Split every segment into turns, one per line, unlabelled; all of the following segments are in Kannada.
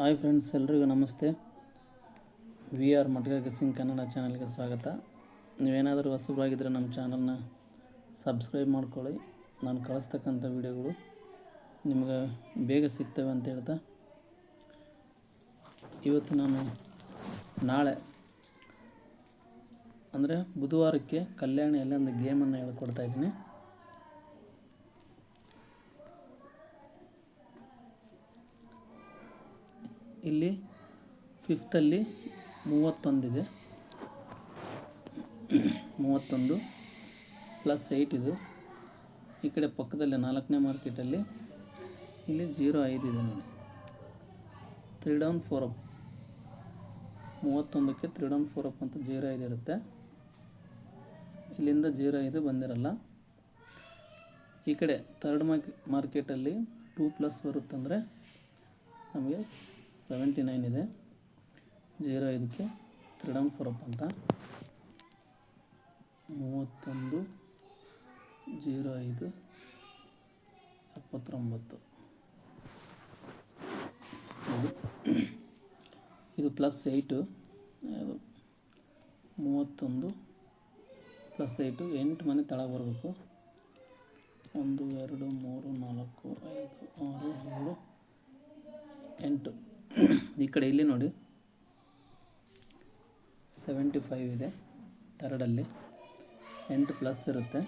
ಹಾಯ್ ಫ್ರೆಂಡ್ಸ್, ಎಲ್ರಿಗೂ ನಮಸ್ತೆ. ವಿ ಆರ್ ಮಟ್ಗ ಸಿಂಗ್ ಕನ್ನಡ ಚಾನಲ್ಗೆ ಸ್ವಾಗತ. ನೀವೇನಾದರೂ ಹೊಸಬರಾಗಿದ್ದರೆ ನಮ್ಮ ಚಾನಲ್ನ ಸಬ್ಸ್ಕ್ರೈಬ್ ಮಾಡ್ಕೊಳ್ಳಿ. ನಾನು ಕಳಿಸ್ತಕ್ಕಂಥ ವಿಡಿಯೋಗಳು ನಿಮಗೆ ಬೇಗ ಸಿಗ್ತವೆ ಅಂತ ಹೇಳ್ತಾ. ಇವತ್ತು ನಾನು ನಾಳೆ, ಅಂದರೆ ಬುಧವಾರಕ್ಕೆ ಕಲ್ಯಾಣಿಯಲ್ಲಿ ಒಂದು ಗೇಮನ್ನು ಹೇಳ್ಕೊಡ್ತಾ ಇದ್ದೀನಿ. ಇಲ್ಲಿ ಫಿಫ್ತಲ್ಲಿ ಮೂವತ್ತೊಂದಿದೆ. ಮೂವತ್ತೊಂದು ಪ್ಲಸ್ ಏಯ್ಟ್ ಇದು. ಈ ಕಡೆ ಪಕ್ಕದಲ್ಲಿ ನಾಲ್ಕನೇ ಮಾರ್ಕೆಟಲ್ಲಿ ಇಲ್ಲಿ ಜೀರೋ ಐದು ಇದೆ ನೋಡಿ. ತ್ರೀ ಡೌನ್ ಫೋರ್ ಅಪ್ ಮೂವತ್ತೊಂದಕ್ಕೆ ತ್ರೀ ಡೌನ್ ಫೋರ್ ಅಪ್ ಅಂತ ಜೀರೋ ಐದು ಇರುತ್ತೆ. ಇಲ್ಲಿಂದ ಜೀರೋ ಐದು ಬಂದಿರಲ್ಲ. ಈ ಕಡೆ ಥರ್ಡ್ ಮಾರ್ಕೆ ಮಾರ್ಕೆಟಲ್ಲಿ ಟೂ ಪ್ಲಸ್ ಬರುತ್ತಂದರೆ ನಮಗೆ ಸೆವೆಂಟಿ ನೈನ್ ಇದೆ. ಜೀರೋ ಐದಕ್ಕೆ ತ್ರಿಡಮ್ ಫೋರಪ್ ಅಂತ. ಮೂವತ್ತೊಂದು, ಜೀರೋ ಐದು, ಎಪ್ಪತ್ತೊಂಬತ್ತು. ಇದು ಇದು ಪ್ಲಸ್ ಏಯ್ಟು. ಅದು ಮೂವತ್ತೊಂದು ಪ್ಲಸ್ ಏಯ್ಟು. ಎಂಟು ಮನೆ ತಳಗೆ ಬರಬೇಕು. ಒಂದು, ಎರಡು, ಮೂರು, ನಾಲ್ಕು, ಐದು, ಆರು, ಏಳು, ಎಂಟು. ಈ ಕಡೆ ಇಲ್ಲಿ ನೋಡಿ. ಸೆವೆಂಟಿ ಫೈವ್ ಇದೆ. ಥರ್ಡಲ್ಲಿ. ಎಂಟು ಪ್ಲಸ್ ಇರುತ್ತೆ.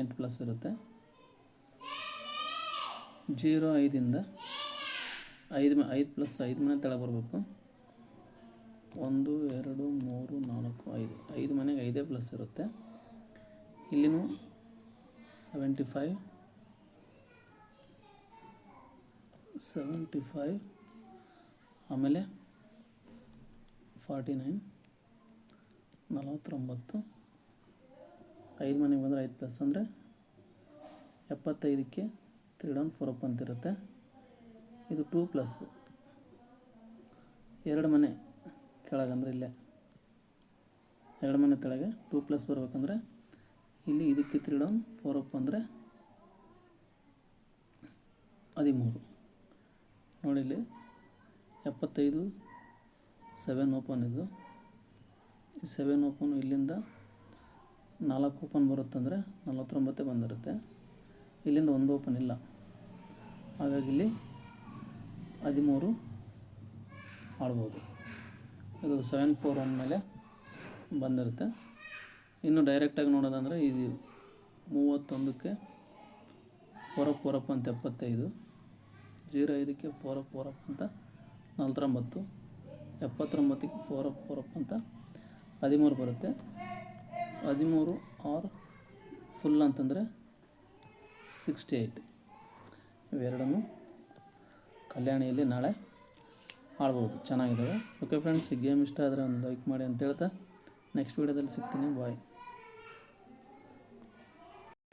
ಎಂಟು ಪ್ಲಸ್ ಇರುತ್ತೆ. ಜೀರೋ ಐದಿಂದ ಐದು ಐದು ಪ್ಲಸ್ ಐದು ಮನೆ ತಳ ಬರಬೇಕು. ಒಂದು, ಎರಡು, ಮೂರು, ನಾಲ್ಕು, ಐದು. ಐದು ಮನೆಗೆ ಐದೇ ಪ್ಲಸ್ ಇರುತ್ತೆ. ಇಲ್ಲಿನೂ ಸೆವೆಂಟಿ ಫೈವ್ ಸೆವೆಂಟಿ ಫೈವ್ ಆಮೇಲೆ ಫಾರ್ಟಿ ನೈನ್ ನಲವತ್ತೊಂಬತ್ತು, ಐದು ಮನೆಗೆ ಬಂದರೆ ಐದು ಪ್ಲಸ್ ಅಂದರೆ ಎಪ್ಪತ್ತೈದಕ್ಕೆ ತ್ರೀ ಡೌನ್ ಫೋರ್ ಅಪ್ ಅಂತಿರುತ್ತೆ. ಇದು ಟೂ ಪ್ಲಸ್ ಎರಡು ಮನೆ ಕೆಳಗಂದ್ರೆ ಇಲ್ಲೇ. ಎರಡು ಮನೆ ತೆಳಗೆ ಟೂ ಪ್ಲಸ್ ಬರ್ಬೇಕಂದ್ರೆ ಇಲ್ಲಿ ಇದಕ್ಕೆ ತ್ರೀ ಡೌನ್ ಫೋರ್ ಅಪ್ ಅಂದರೆ ಹದಿಮೂರು. ನೋಡಿ ಇಲ್ಲಿ. ಎಪ್ಪತ್ತೈದು ಸೆವೆನ್ ಓಪನ್ ಇದು. ಈ ಸೆವೆನ್ ಓಪನ್ ಇಲ್ಲಿಂದ ನಾಲ್ಕು ಓಪನ್ ಬರುತ್ತಂದರೆ ನಲವತ್ತೊಂಬತ್ತೇ ಬಂದಿರುತ್ತೆ. ಇಲ್ಲಿಂದ ಒಂದು ಓಪನ್ ಇಲ್ಲ. ಹಾಗಾಗಿ ಇಲ್ಲಿ ಹದಿಮೂರು ಆಡ್ಬೋದು. ಇದು ಸೆವೆನ್ ಫೋರ್ ಒನ್ ಮೇಲೆ ಬಂದಿರುತ್ತೆ. ಇನ್ನು ಡೈರೆಕ್ಟಾಗಿ ನೋಡೋದಂದರೆ ಇದು ಮೂವತ್ತೊಂದಕ್ಕೆ ಪೊರಪ್ ಪೊರಪ್ ಅಂತ ಎಪ್ಪತ್ತೈದು. ಜೀರೋ ಐದಕ್ಕೆ ಫೋರ್ ಫೋರ್ ಅಪ್ ಅಂತ ನಲ್ವತ್ತೊಂಬತ್ತು ಎಪ್ಪತ್ತೊಂಬತ್ತಕ್ಕೆ ಫೋರ್ ಅಕ್ ಅಂತ ಹದಿಮೂರು ಬರುತ್ತೆ. ಹದಿಮೂರು ಆರ್ ಫುಲ್ ಅಂತಂದರೆ ಸಿಕ್ಸ್ಟಿ ಏಯ್ಟ್ ಇವೆರಡನ್ನು ಕಲ್ಯಾಣಿಯಲ್ಲಿ ನಾಳೆ ಆಡ್ಬೋದು. ಚೆನ್ನಾಗಿದ್ದಾವೆ. ಓಕೆ ಫ್ರೆಂಡ್ಸ್ ಈ ಗೇಮ್ ಇಷ್ಟ ಆದರೆ ಒಂದು ಲೈಕ್ ಮಾಡಿ ಅಂತ ಹೇಳ್ತಾ ನೆಕ್ಸ್ಟ್ ವೀಡಿಯೋದಲ್ಲಿ ಸಿಗ್ತೀನಿ. ಬಾಯ್